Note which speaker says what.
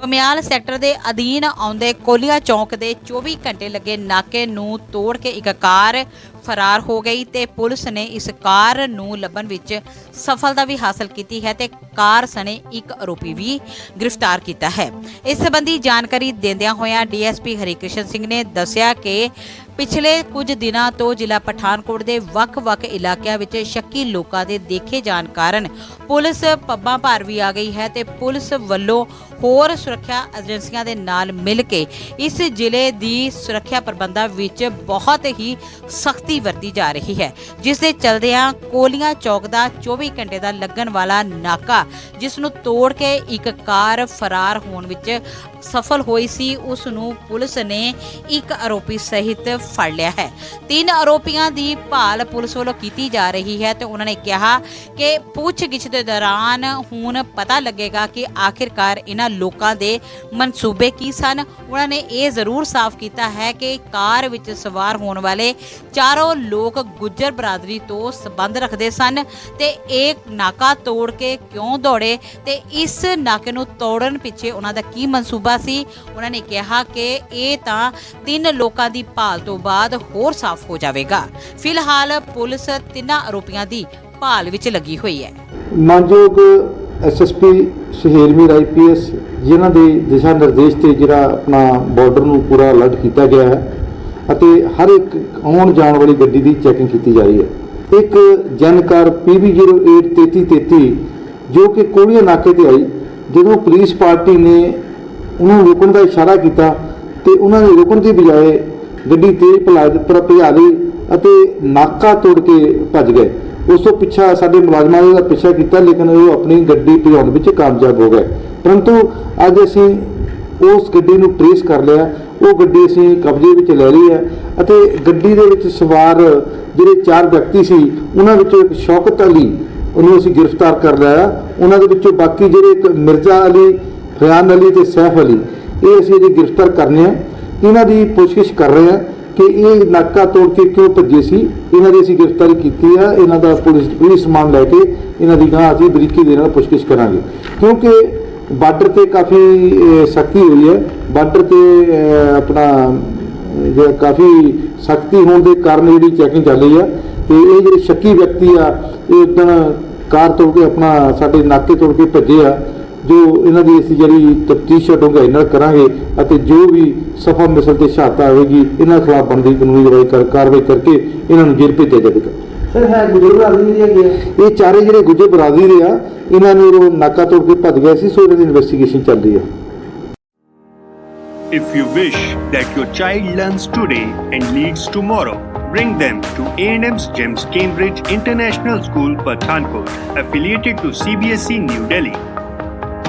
Speaker 1: Bamial sector ਦੇ ਅਧੀਨ ਆਉਂਦੇ ਕੋਲੀਆ ਚੌਂਕ ਦੇ 24 ਘੰਟੇ ਲੱਗੇ ਨਾਕੇ ਨੂੰ ਤੋੜ ਕੇ ਇੱਕ ਕਾਰ ਫਰਾਰ ਹੋ ਗਈ ਤੇ ਪੁਲਿਸ ਨੇ ਇਸ ਕਾਰ ਨੂੰ ਲੱਭਣ ਵਿੱਚ ਸਫਲਤਾ ਵੀ ਹਾਸਲ ਕੀਤੀ ਹੈ ਤੇ ਕਾਰ ਸਣੇ ਇੱਕ ਆਰੋਪੀ ਵੀ ਗ੍ਰਿਫਤਾਰ ਕੀਤਾ ਹੈ। ਇਸ ਸੰਬੰਧੀ ਜਾਣਕਾਰੀ ਦਿੰਦਿਆਂ ਹੋਇਆਂ ਡੀਐਸਪੀ ਹਰੀਕ੍ਰਿਸ਼ਨ ਸਿੰਘ ਨੇ ਦੱਸਿਆ ਕਿ ਪਿਛਲੇ ਕੁਝ ਦਿਨਾਂ ਤੋਂ ਜ਼ਿਲ੍ਹਾ ਪਠਾਨਕੋਟ ਦੇ ਵੱਖ-ਵੱਖ ਇਲਾਕਿਆਂ ਵਿੱਚ ਸ਼ੱਕੀ ਲੋਕਾਂ ਦੇ ਦੇਖੇ ਜਾਣ ਕਾਰਨ ਪੁਲਿਸ ਪੱਬਾਂ ਭਾਰ ਵੀ ਆ ਗਈ ਹੈ ਤੇ ਪੁਲਿਸ ਵੱਲੋਂ ਹੋਰ ਸੁਰੱਖਿਆ ਏਜੰਸੀਆਂ ਦੇ ਨਾਲ ਮਿਲ ਕੇ ਇਸ ਜ਼ਿਲ੍ਹੇ ਦੀ ਸੁਰੱਖਿਆ ਪ੍ਰਬੰਧਾਂ ਵਿੱਚ ਬਹੁਤ ਹੀ ਸਖਤੀ ਵਰਤੀ ਜਾ ਰਹੀ ਹੈ ਜਿਸ ਦੇ ਚਲਦਿਆਂ ਕੋਲੀਆਂ ਚੌਕ ਦਾ 24 ਘੰਟੇ ਦਾ ਲੱਗਣ ਵਾਲਾ ਨਾਕਾ ਜਿਸ ਨੂੰ ਤੋੜ ਕੇ ਇੱਕ ਕਾਰ ਫਰਾਰ ਹੋਣ ਵਿੱਚ ਸਫਲ ਹੋਈ ਸੀ ਉਸ ਨੂੰ ਪੁਲਿਸ ਨੇ ਇੱਕ ਆਰੋਪੀ ਸਹਿਤ ਫੜ ਲਿਆ ਹੈ। ਤਿੰਨ ਆਰੋਪੀਆਂ ਦੀ ਭਾਲ ਪੁਲਿਸ ਵੱਲੋਂ ਕੀਤੀ ਜਾ ਰਹੀ ਹੈ ਤੇ ਉਹਨਾਂ ਨੇ ਕਿਹਾ ਕਿ ਪੁੱਛਗਿੱਛ ਦੇ ਦੌਰਾਨ ਹੁਣ ਪਤਾ ਲੱਗੇਗਾ ਕਿ ਆਖਿਰਕਾਰ ਇਹਨਾਂ ਲੋਕਾਂ ਦੇ ਮਨਸੂਬੇ ਕੀ ਸਨ। ਉਹਨਾਂ ਨੇ ਇਹ ਜ਼ਰੂਰ ਸਾਫ਼ ਕੀਤਾ ਹੈ ਕਿ ਕਾਰ ਵਿੱਚ ਸਵਾਰ ਹੋਣ ਵਾਲੇ ਚਾਰੋਂ ਲੋਕ ਗੁੱਜਰ ਬਰਾਦਰੀ ਤੋਂ ਸੰਬੰਧ ਰੱਖਦੇ ਸਨ ਤੇ ਇਹ ਨਾਕਾ ਤੋੜ ਕੇ ਕਿਉਂ ਦੌੜੇ ਤੇ ਇਸ ਨਾਕੇ ਨੂੰ ਤੋੜਨ ਪਿੱਛੇ ਉਹਨਾਂ ਦਾ ਕੀ ਮਨਸੂਬਾ ਸੀ? ਉਹਨਾਂ ਨੇ ਕਿਹਾ ਕਿ ਇਹ ਤਾਂ ਤਿੰਨ ਲੋਕਾਂ ਦੀ ਭਾਲ ਤੋਂ ਬਾਅਦ ਹੋਰ ਸਾਫ਼ ਹੋ ਜਾਵੇਗਾ। ਫਿਲਹਾਲ ਪੁਲਿਸ ਤਿੰਨਾਂ ਆਰੋਪੀਆਂ ਦੀ ਭਾਲ ਵਿੱਚ ਲੱਗੀ ਹੋਈ ਹੈ।
Speaker 2: ਮਾਨਯੋਗ ਐਸਐਸਪੀ ਸੁਹੇਲ ਮੀਰ ਆਈਪੀਐਸ ਜਿਨ੍ਹਾਂ ਦੇ ਦਿਸ਼ਾ ਨਿਰਦੇਸ਼ ਤੇ ਜਿਹੜਾ ਆਪਣਾ ਬਾਰਡਰ ਨੂੰ ਪੂਰਾ ਅਲਰਟ ਕੀਤਾ ਗਿਆ ਹੈ ਅਤੇ ਹਰ ਇੱਕ ਆਉਣ ਜਾਣ ਵਾਲੀ ਗੱਡੀ ਦੀ ਚੈਕਿੰਗ ਕੀਤੀ ਜਾ ਰਹੀ ਹੈ। ਇੱਕ ਜਨਕਾਰ PB083333 ਜੋ ਕਿ ਕੋਲੀਆ ਨਾਕੇ ਤੇ ਆਈ, ਜਦੋਂ ਪੁਲਿਸ ਪਾਰਟੀ ਨੇ ਉਹਨਾਂ ਨੂੰ ਰੁਕਣ ਦਾ ਇਸ਼ਾਰਾ ਕੀਤਾ ਤੇ ਉਹਨਾਂ ਨੇ ਰੁਕਣ ਦੀ ਬਜਾਏ ਗੱਡੀ ਤੇਜ਼ ਭਲਾ ਪਰ ਭਜਾ ਲਈ ਅਤੇ ਨਾਕਾ ਤੋੜ ਕੇ ਭੱਜ ਗਏ। ਉਸ ਤੋਂ ਪਿੱਛਾ ਸਾਡੇ ਮੁਲਾਜ਼ਮਾਂ ਨੇ ਉਹਦਾ ਪਿੱਛਾ ਕੀਤਾ, ਲੇਕਿਨ ਉਹ ਆਪਣੀ ਗੱਡੀ ਭਜਾਉਣ ਵਿੱਚ ਕਾਮਯਾਬ ਹੋ ਗਏ। ਪਰੰਤੂ ਅੱਜ ਅਸੀਂ ਉਸ ਗੱਡੀ ਨੂੰ ਟ੍ਰੇਸ ਕਰ ਲਿਆ। ਉਹ ਗੱਡੀ ਅਸੀਂ ਕਬਜ਼ੇ ਵਿੱਚ ਲੈ ਲਈ ਹੈ ਅਤੇ ਗੱਡੀ ਦੇ ਵਿੱਚ ਸਵਾਰ ਜਿਹੜੇ ਚਾਰ ਵਿਅਕਤੀ ਸੀ, ਉਹਨਾਂ ਵਿੱਚੋਂ ਇੱਕ ਸ਼ੌਕਤ ਅਲੀ, ਉਹਨੂੰ ਅਸੀਂ ਗ੍ਰਿਫਤਾਰ ਕਰ ਲਿਆ। ਉਹਨਾਂ ਦੇ ਵਿੱਚੋਂ ਬਾਕੀ ਜਿਹੜੇ ਇੱਕ ਮਿਰਜ਼ਾ ਅਲੀ, ਰਿਆਨ ਅਲੀ ਤੇ ਸੈਫ ਅਲੀ, ਇਹ ਅਸੀਂ ਅਜੇ ਗ੍ਰਿਫਤਾਰ ਕਰਨੇ ਆ। ਇਹਨਾਂ ਦੀ ਪੁੱਛਗਿੱਛ ਕਰ ਰਹੇ ਆ ਕਿ ਇਹ ਨਾਕਾ ਤੋੜ ਕੇ ਕਿਉਂ ਭੱਜੇ ਸੀ? ਇਹਨਾਂ ਦੀ ਅਸੀਂ ਗ੍ਰਿਫਤਾਰੀ ਕੀਤੀ ਆ। ਇਹਨਾਂ ਦਾ ਪੁਲਿਸ ਪੁਲਿਸ ਸਮਾਨ ਲੈ ਕੇ ਇਹਨਾਂ ਦੀ ਗਾਂ ਅਸੀਂ ਬਰੀਕੀ ਦੇ ਨਾਲ ਪੁੱਛਗਿੱਛ ਕਰਾਂਗੇ। ਕਿਉਂਕਿ ਬਾਰਡਰ ਤੇ ਕਾਫੀ ਸਖਤੀ ਹੋਈ ਹੈ। ਬਾਰਡਰ ਤੇ ਆਪਣਾ ਜਿਹੜਾ ਕਾਫੀ ਸਖਤੀ ਹੋਣ ਦੇ ਕਾਰਨ ਜਿਹੜੀ ਚੈਕਿੰਗ ਚੱਲ ਰਹੀ ਆ। ਤੇ ਇਹ ਜਿਹੜੇ ਸ਼ੱਕੀ ਵਿਅਕਤੀ ਆ, ਇਹ ਉਦੋਂ ਕਾਰ ਤੋੜ ਕੇ ਆਪਣਾ ਸਾਡੇ ਨਾਕੇ ਤੋੜ ਕੇ ਭੱਜੇ ਆ। ਜੋ ਇਹਨਾਂ ਦੀ ਅਸੀਂ ਜਿਹੜੀ ਤਫਤੀਸ਼ ਡੂੰਘਾਈ ਨਾਲ ਕਰਾਂਗੇ ਅਤੇ ਜੋ ਵੀ ਸਫਾ ਮਿਸਲ ਤੇ ਸ਼ਹਾਦਤ ਆਵੇਗੀ ਇਹਨਾਂ ਖਿਲਾਫ ਬਣਦੀ ਕਾਨੂੰਨੀ ਕਾਰਵਾਈ ਕਰਕੇ ਇਹਨਾਂ ਨੂੰ ਜੇਲ੍ਹ ਭੇਜਿਆ ਜਾਵੇਗਾ।
Speaker 3: ਸਰ ਹੈ ਗੁਰੂ ਆਦਮੀ ਦੀ ਹੈਗੀ ਹੈ
Speaker 2: ਇਹ ਚਾਰੇ ਜਿਹੜੇ ਗੁੱਜਰ ਬਰਾਦਰੀ ਦੇ ਆ ਇਹਨਾਂ ਨੂੰ ਉਹ ਨਾਕਾ ਤੋੜ ਕੇ ਭੱਜ ਗਏ ਸੀ ਸੋ ਇਹਨਾਂ ਦੀ ਇਨਵੈਸਟੀਗੇਸ਼ਨ ਚੱਲ ਰਹੀ ਹੈ
Speaker 4: If you wish that your child learns today and leads tomorrow, bring them to A&M's GEMS Cambridge International School, Pathankot, affiliated to CBSE E, New Delhi.